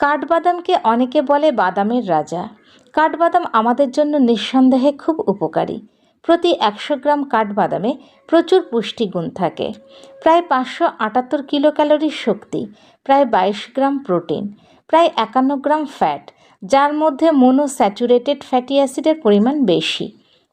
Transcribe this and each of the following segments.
কাঠবাদামকে অনেকে বলে বাদামের রাজা। কাঠবাদাম আমাদের জন্য নিঃসন্দেহে খুব উপকারী। প্রতি একশো গ্রাম কাঠবাদামে প্রচুর পুষ্টিগুণ থাকে। প্রায় পাঁচশো আটাত্তর কিলো ক্যালোরির শক্তি, প্রায় বাইশ গ্রাম প্রোটিন, প্রায় একান্ন গ্রাম ফ্যাট, যার মধ্যে মোনোস্যাচুরেটেড ফ্যাটি অ্যাসিডের পরিমাণ বেশি,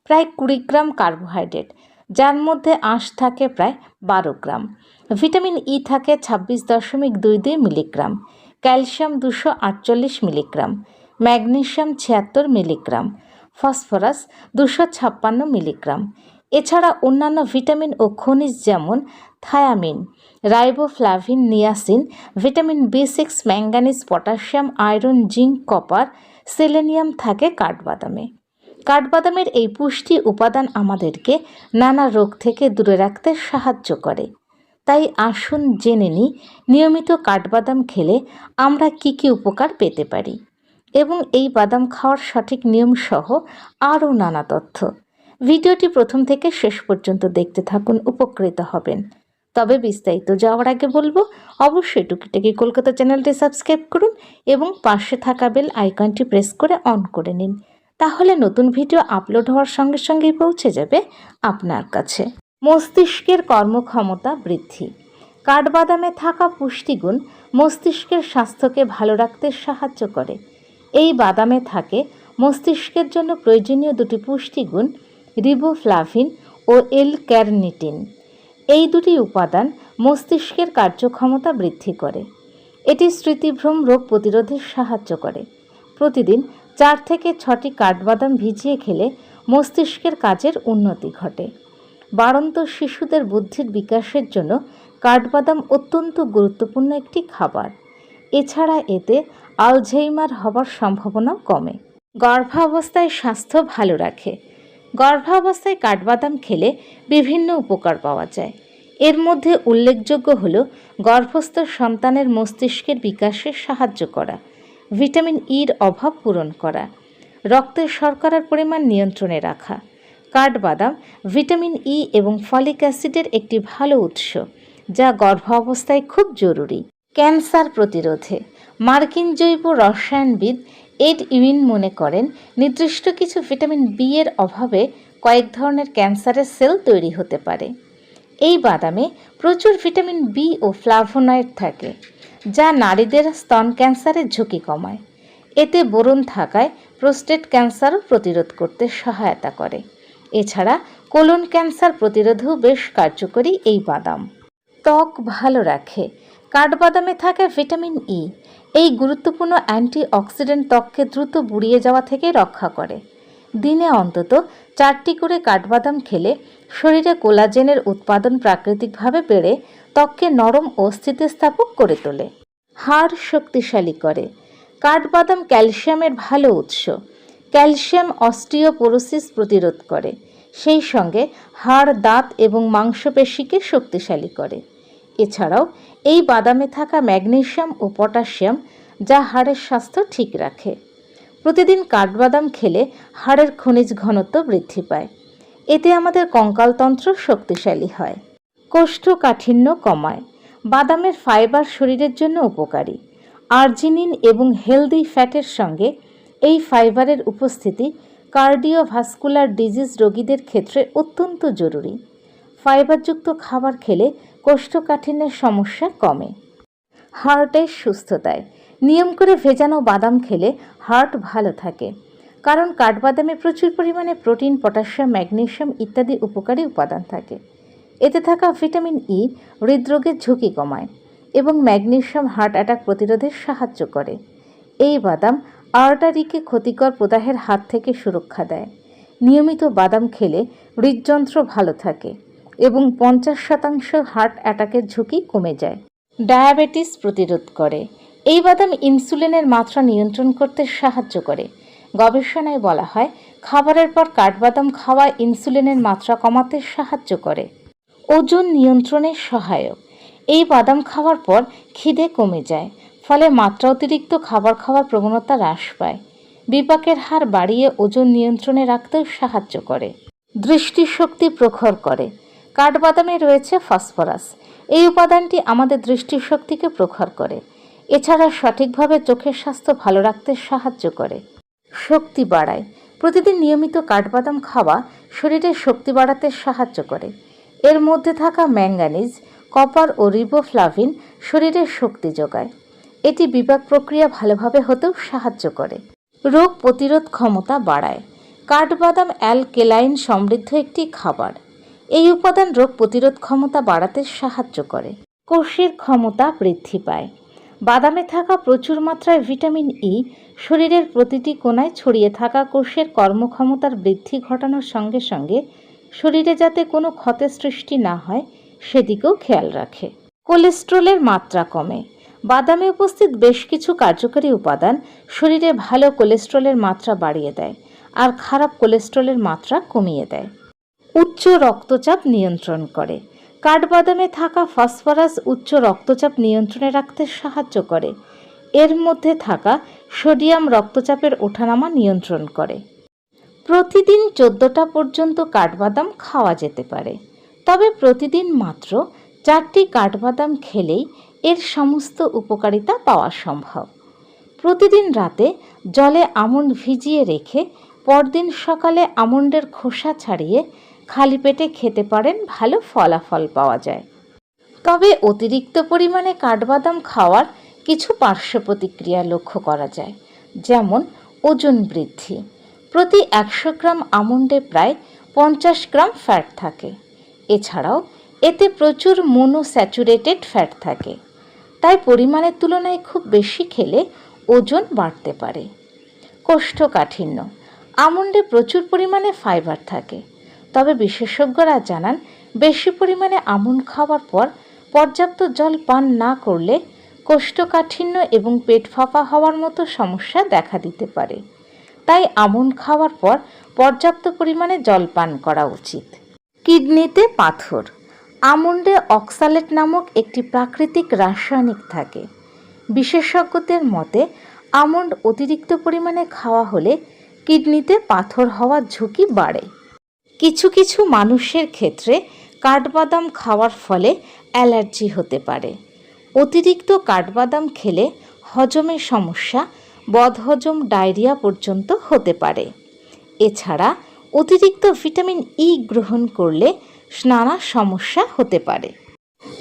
প্রায় কুড়ি গ্রাম কার্বোহাইড্রেট, যার মধ্যে আঁশ থাকে প্রায় বারো গ্রাম। ভিটামিন ই থাকে ছাব্বিশ দশমিক দুই দুই মিলিগ্রাম, ক্যালসিয়াম দুশো আটচল্লিশ মিলিগ্রাম ম্যাগনেশিয়াম ছিয়াত্তর মিলিগ্রাম, ফসফরাস দুশো ছাপ্পান্ন মিলিগ্রাম। এছাড়া অন্যান্য ভিটামিন ও খনিজ যেমন thiamine, riboflavin, niacin, vitamin B six manganese potassium, iron, zinc, copper, selenium থাকে কাঠবাদামে। কাঠবাদামের এই পুষ্টি উপাদান আমাদেরকে নানা রোগ থেকে দূরে রাখতে সাহায্য করে। তাই আসুন জেনে নিই, নিয়মিত কাঠবাদাম খেলে আমরা কি কি উপকার পেতে পারি। এবং এই বাদাম খাওয়ার সঠিক নিয়ম সহ আরও নানা তথ্য। ভিডিওটি প্রথম থেকে শেষ পর্যন্ত দেখতে থাকুন, উপকৃত হবেন। তবে বিস্তারিত যাওয়ার আগে বলব, অবশ্যই টুকিটাকি কলকাতা চ্যানেলটি সাবস্ক্রাইব করুন এবং পাশে থাকা বেল আইকনটি প্রেস করে অন করে নিন। তাহলে নতুন ভিডিও আপলোড হওয়ার সঙ্গে সঙ্গেই পৌঁছে যাবে আপনার কাছে। মস্তিষ্কের কর্মক্ষমতা বৃদ্ধি। কাঠবাদামে থাকা পুষ্টিগুণ মস্তিষ্কের স্বাস্থ্যকে ভালো রাখতে সাহায্য করে। এই বাদামে থাকে মস্তিষ্কের জন্য প্রয়োজনীয় দুটি পুষ্টিগুণ রিবোফ্লাভিন ও এল ক্যারনিটিন এই দুটি উপাদান মস্তিষ্কের কার্যক্ষমতা বৃদ্ধি করে। এটি স্মৃতিভ্রম রোগ প্রতিরোধে সাহায্য করে। প্রতিদিন চার থেকে ছটি কাঠবাদাম ভিজিয়ে খেলে মস্তিষ্কের কাজের উন্নতি ঘটে। বাড়ন্ত শিশুদের বুদ্ধির বিকাশের জন্য কাঠবাদাম অত্যন্ত গুরুত্বপূর্ণ একটি খাবার। এছাড়া এতে আলঝেইমার হবার সম্ভাবনাও কমে। গর্ভাবস্থায় স্বাস্থ্য ভালো রাখে। গর্ভাবস্থায় কাঠবাদাম খেলে বিভিন্ন উপকার পাওয়া যায়। এর মধ্যে উল্লেখযোগ্য হল গর্ভস্থ সন্তানের মস্তিষ্কের বিকাশে সাহায্য করা, ভিটামিন ইর অভাব পূরণ করা, রক্তের শর্করার পরিমাণ নিয়ন্ত্রণে রাখা কাঠবাদাম, ভিটামিন ই এবং ফলিক অ্যাসিডের একটি ভালো উৎস, যা গর্ভাবস্থায় খুব জরুরি। ক্যান্সার প্রতিরোধে, মার্কিন জৈব রসায়নবিদ এড ইউইন মনে করেন, নির্দিষ্ট কিছু ভিটামিন বি এর অভাবে কয়েক ধরনের ক্যান্সারের সেল তৈরি হতে পারে। এই বাদামে প্রচুর ভিটামিন বি ও ফ্লাভোনয়েড থাকে, যা নারীদের স্তন ক্যান্সারের ঝুঁকি কমায়। এতে বোরন থাকায় প্রোস্টেট ক্যান্সারও প্রতিরোধ করতে সহায়তা করে। এছাড়া কোলন ক্যান্সার প্রতিরোধেও বেশ কার্যকরী এই বাদাম। ত্বক ভালো রাখে, কাঠবাদামে থাকে ভিটামিন ই এই গুরুত্বপূর্ণ অ্যান্টি অক্সিডেন্ট ত্বককে দ্রুত বুড়িয়ে যাওয়া থেকে রক্ষা করে। দিনে অন্তত চারটি করে কাঠবাদাম খেলে শরীরে কোলাজেনের উৎপাদন প্রাকৃতিকভাবে বেড়ে ত্বককে নরম ও স্থিতিস্থাপক করে তোলে। হাড় শক্তিশালী করে। কাঠবাদাম ক্যালসিয়ামের ভালো উৎস। ক্যালসিয়াম অস্টিওপোরোসিস প্রতিরোধ করে। সেই সঙ্গে হাড়, দাঁত এবং মাংসপেশিকে শক্তিশালী করে। এছাড়াও এই বাদামে থাকা ম্যাগনেশিয়াম ও পটাশিয়াম, যা হাড়ের স্বাস্থ্য ঠিক রাখে। প্রতিদিন কাঠবাদাম খেলে হাড়ের খনিজ ঘনত্ব বৃদ্ধি পায়। এতে আমাদের কঙ্কালতন্ত্র শক্তিশালী হয়। কোষ্ঠকাঠিন্য কমায়। বাদামের ফাইবার শরীরের জন্য উপকারী। আর্জিনিন এবং হেলদি ফ্যাটের সঙ্গে এই ফাইবারের উপস্থিতি কার্ডিওভাস্কুলার ডিজিজ রোগীদের ক্ষেত্রে অত্যন্ত জরুরি। ফাইবারযুক্ত খাবার খেলে কোষ্ঠকাঠিন্যের সমস্যা কমে। হার্টের সুস্থতায়। নিয়ম করে ভেজানো বাদাম খেলে হার্ট ভালো থাকে। কারণ কাঠবাদামে প্রচুর পরিমাণে প্রোটিন, পটাশিয়াম ম্যাগনেসিয়াম ইত্যাদি উপকারী উপাদান থাকে। এতে থাকা ভিটামিন ই হৃদরোগের ঝুঁকি কমায় এবং ম্যাগনেসিয়াম হার্ট অ্যাটাক প্রতিরোধে সাহায্য করে। এই বাদাম আর্টারিকে ক্ষতিকর প্রদাহের হাত থেকে সুরক্ষা দেয়। নিয়মিত বাদাম খেলে হৃদযন্ত্র ভালো থাকে এবং পঞ্চাশ শতাংশ হার্ট অ্যাটাকের ঝুঁকি কমে যায়। ডায়াবেটিস প্রতিরোধ করে। এই বাদাম ইনসুলিনের মাত্রা নিয়ন্ত্রণ করতে সাহায্য করে। গবেষণায় বলা হয়, খাবারের পর কাঠবাদাম খাওয়া ইনসুলিনের মাত্রা কমাতে সাহায্য করে। ওজন নিয়ন্ত্রণে সহায়ক। এই বাদাম খাওয়ার পর খিদে কমে যায় ফলে মাত্রা অতিরিক্ত খাবার খাওয়ার প্রবণতা হ্রাস পায়। বিপাকের হার বাড়িয়ে ওজন নিয়ন্ত্রণে রাখতেও সাহায্য করে। দৃষ্টিশক্তি প্রখর করে। কাঠবাদামে রয়েছে ফসফরাস। এই উপাদানটি আমাদের দৃষ্টিশক্তিকে প্রখর করে। এছাড়া সঠিকভাবে চোখের স্বাস্থ্য ভালো রাখতে সাহায্য করে। শক্তি বাড়ায়। প্রতিদিন নিয়মিত কাঠবাদাম খাওয়া শরীরের শক্তি বাড়াতে সাহায্য করে। এর মধ্যে থাকা ম্যাঙ্গানিজ কপার ও রিবোফ্লাভিন শরীরের শক্তি যোগায়। এটি বিপাক প্রক্রিয়া ভালোভাবে হতেও সাহায্য করে। রোগ প্রতিরোধ ক্ষমতা বাড়ায়। কাঠবাদাম অ্যালকেলাইন সমৃদ্ধ একটি খাবার। এই উপাদান রোগ প্রতিরোধ ক্ষমতা বাড়াতে সাহায্য করে। কোষের ক্ষমতা বৃদ্ধি পায়। বাদামে থাকা প্রচুর মাত্রায় ভিটামিন ই শরীরের প্রতিটি কোণায় ছড়িয়ে থাকা কোষের কর্মক্ষমতার বৃদ্ধি ঘটানোর সঙ্গে সঙ্গে শরীরে যাতে কোনো ক্ষতের সৃষ্টি না হয়, সেদিকেও খেয়াল রাখে। কোলেস্ট্রলের মাত্রা কমে। বাদামে উপস্থিত বেশ কিছু কার্যকরী উপাদান শরীরে ভালো কোলেস্ট্রলের মাত্রা বাড়িয়ে দেয় আর খারাপ কোলেস্ট্রলের মাত্রা কমিয়ে দেয়। উচ্চ রক্তচাপ নিয়ন্ত্রণ করে। কাঠবাদামে থাকা ফসফরাস উচ্চ রক্তচাপ নিয়ন্ত্রণে রাখতে সাহায্য করে। এর মধ্যে থাকা সোডিয়াম রক্তচাপের ওঠানামা নিয়ন্ত্রণ করে। প্রতিদিন চোদ্দোটা পর্যন্ত কাঠবাদাম খাওয়া যেতে পারে। তবে প্রতিদিন মাত্র চারটি কাঠবাদাম খেলেই এর সমস্ত উপকারিতা পাওয়া সম্ভব। প্রতিদিন রাতে জলে আমন্ড ভিজিয়ে রেখে পরদিন সকালে আমন্ডের খোসা ছাড়িয়ে খালি পেটে খেতে পারেন ভালো ফলাফল পাওয়া যায়। তবে অতিরিক্ত পরিমাণে কাঠবাদাম খাওয়ার কিছু পার্শ্ব প্রতিক্রিয়া লক্ষ্য করা যায়, যেমন ওজন বৃদ্ধি। প্রতি একশো গ্রাম আমন্ডে প্রায় পঞ্চাশ গ্রাম ফ্যাট থাকে। এছাড়াও এতে প্রচুর মোনোস্যাচুরেটেড ফ্যাট থাকে। তাই পরিমাণের তুলনায় খুব বেশি খেলে ওজন বাড়তে পারে। কোষ্ঠকাঠিন্য। আমন্ডে প্রচুর পরিমাণে ফাইবার থাকে। তবে বিশেষজ্ঞরা জানান, বেশি পরিমাণে আমন্ড খাওয়ার পর পর্যাপ্ত জল পান না করলে কোষ্ঠকাঠিন্য এবং পেট ফাঁপা হওয়ার মতো সমস্যা দেখা দিতে পারে। তাই আমন্ড খাওয়ার পর পর্যাপ্ত পরিমাণে জল পান করা উচিত। কিডনিতে পাথর। আমন্ডে অক্সালেট নামক একটি প্রাকৃতিক রাসায়নিক থাকে। বিশেষজ্ঞদের মতে, আমন্ড অতিরিক্ত পরিমাণে খাওয়া হলে কিডনিতে পাথর হওয়ার ঝুঁকি বাড়ে। কিছু কিছু মানুষের ক্ষেত্রে কাঠবাদাম খাওয়ার ফলে অ্যালার্জি হতে পারে। অতিরিক্ত কাঠবাদাম খেলে হজমের সমস্যা, বদহজম ডায়রিয়া পর্যন্ত হতে পারে। এছাড়া অতিরিক্ত ভিটামিন ই গ্রহণ করলে নানা সমস্যা হতে পারে।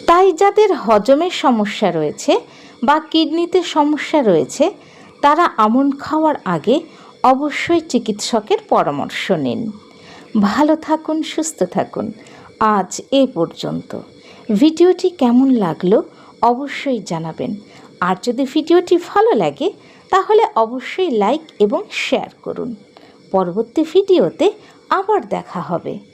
তাই যাদের হজমের সমস্যা রয়েছে বা কিডনিতে সমস্যা রয়েছে, তারা আমন খাওয়ার আগে অবশ্যই চিকিৎসকের পরামর্শ নিন। ভালো থাকুন, সুস্থ থাকুন। আজ এ পর্যন্ত। ভিডিওটি কেমন লাগল অবশ্যই জানাবেন। আর যদি ভিডিওটি ভালো লাগে, তাহলে অবশ্যই লাইক এবং শেয়ার করুন। পরবর্তী ভিডিওতে আবার দেখা হবে।